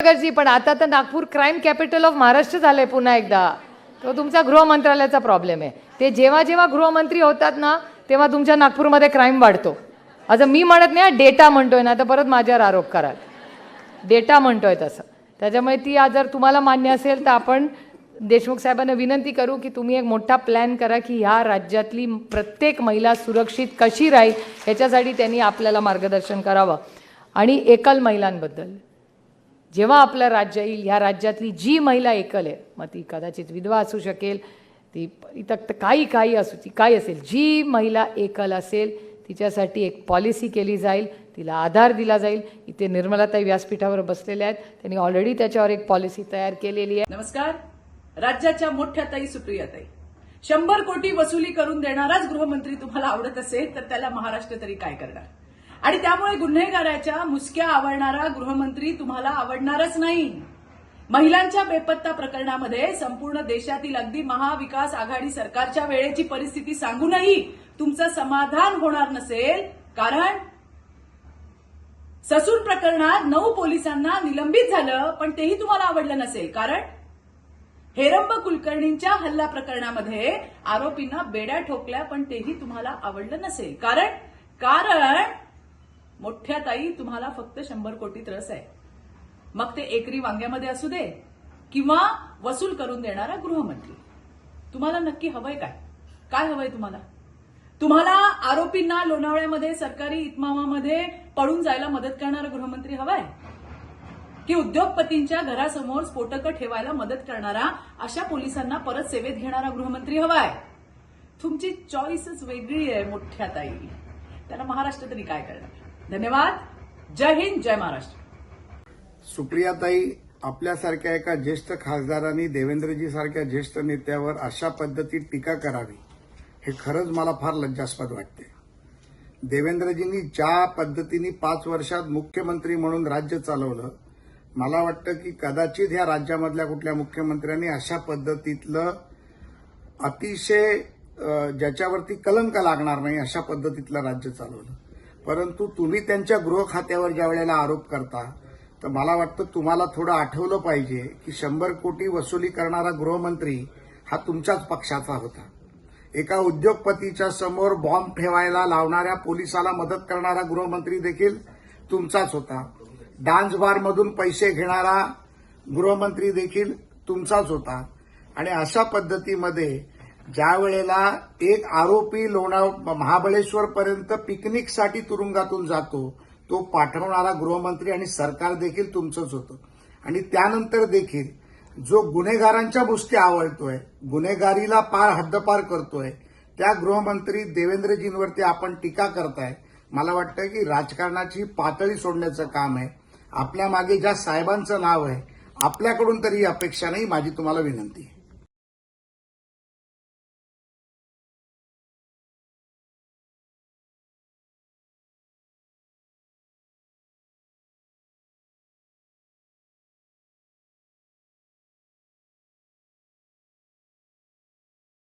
जी पण आता तर Nagpur crime capital of Maharashtra झालंय पुन्हा एकदा. तो तुमचा गृह मंत्रालयाचा प्रॉब्लेम आहे. ते जेव्हा जेव्हा गृहमंत्री होतात ना तेव्हा तुमच्या नागपूरमध्ये क्राईम वाढतो. असं मी म्हणत नाही डेटा म्हणतोय ना तर परत माझ्यावर आरोप कराल. डेटा म्हणतोय तसं. त्याच्यामुळे ती आज जर तुम्हाला मान्य असेल तर आपण देशमुख साहेबांना विनंती करू की तुम्ही एक मोठा प्लॅन करा की ह्या राज्यातली प्रत्येक महिला सुरक्षित कशी राहील ह्याच्यासाठी त्यांनी आपल्याला मार्गदर्शन करावं. आणि एकल महिलांबद्दल. जेव्हा आपलं राज्य येईल ह्या राज्यातली जी महिला एकल आहे मग ती कदाचित विधवा असू शकेल ती इथं काही काही असू ती काही असेल. जी महिला एकल असेल तिच्यासाठी एक पॉलिसी केली जाईल तिला आधार दिला जाईल. इथे निर्मलाताई व्यासपीठावर बसलेल्या आहेत. त्यांनी ऑलरेडी त्याच्यावर एक पॉलिसी तयार केलेली आहे. नमस्कार. राज्याच्या मोठ्या ताई सुप्रिया ताई. शंभर कोटी वसुली करून देणाराच गृहमंत्री तुम्हाला आवडत असेल तर त्याला महाराष्ट्र तरी काय करणार? आणि त्यामुळे गुन्हेगाराच्या मुसक्या आवडणारा गृहमंत्री तुम्हाला आवडणारच नाही. महिलांच्या बेपत्ता प्रकरणामध्ये संपूर्ण देशातील अगदी महाविकास आघाडी सरकारच्या वेळेची परिस्थिती सांगूनही तुमचं समाधान होणार नसेल कारण ससून प्रकरणात नऊ पोलिसांना निलंबित झालं पण तेही तुम्हाला आवडलं नसेल कारण हेरंब कुलकर्णींच्या हल्ला प्रकरणामध्ये आरोपींना बेड्या ठोकल्या पण तेही तुम्हाला आवडलं नसेल. कारण कारण मोठ्या ताई तुम्हाला फक्त शंभर कोटीत रस आहे. मग ते एकरी वांग्यामध्ये असू दे किंवा वसूल करून देणारा गृहमंत्री. तुम्हाला नक्की हवंय काय? काय हवंय तुम्हाला? तुम्हाला आरोपींना लोणावळ्यामध्ये सरकारी इतमामामध्ये पळून जायला मदत करणारा गृहमंत्री हवाय? की उद्योगपतींच्या घरासमोर स्फोटकं ठेवायला मदत करणारा अशा पोलिसांना परत सेवेत घेणारा गृहमंत्री हवाय? तुमची चॉईसच वेगळी आहे मोठ्या ताई. त्यांना महाराष्ट्र तरी काय करणार? धन्यवाद. जय हिंद जय महाराष्ट्र. सुप्रियाताई आपल्यासारख्या एका ज्येष्ठ खासदारांनी देवेंद्रजी सारख्या ज्येष्ठ नेत्यावर अशा पद्धतीत टीका करावी हे खरंच मला फार लज्जास्पद वाटते. देवेंद्रजींनी ज्या पद्धतीने पाच वर्षात मुख्यमंत्री म्हणून राज्य चालवलं मला वाटतं की कदाचित ह्या राज्यामधल्या कुठल्या मुख्यमंत्र्यांनी अशा पद्धतीतलं अतिशय ज्याच्यावरती कलंक लागणार नाही अशा पद्धतीतलं राज्य चालवलं. परंतु तुम्ही त्यांच्या गृह खात्यावर ज्या वेळेला आरोप करता तर मला वाटतं तुम्हाला थोडं आठवलं पाहिजे की शंभर कोटी वसुली करणारा गृहमंत्री हा तुमच्याच पक्षाचा होता. एका उद्योगपतीच्या समोर बॉम्ब ठेवायला लावणाऱ्या पोलिसाला मदत करणारा गृहमंत्री देखील तुमचाच होता. डान्स बारमधून पैसे घेणारा गृहमंत्री देखील तुमचाच होता. आणि अशा पद्धतीमध्ये ज्या वेळेला एक आरोपी लोणाव महाबळेश्वर पर्यंत पिकनिकसाठी तुरुंगातून जातो तो पाठवणारा गृहमंत्री आणि सरकार देखील तुमचंच होतं. आणि त्यानंतर देखील जो गुन्हेगारांच्या मुसक्या आवळतोय गुन्हेगारीला पार हद्दपार करतोय त्या गृहमंत्री देवेंद्रजींवरती आपण टीका करताय. मला वाटतं की राजकारणाची पातळी सोडण्याचं काम आहे. आपल्या मागे ज्या साहेबांचं नाव आहे आपल्याकडून तरी अपेक्षा नाही माझी तुम्हाला विनंती आहे.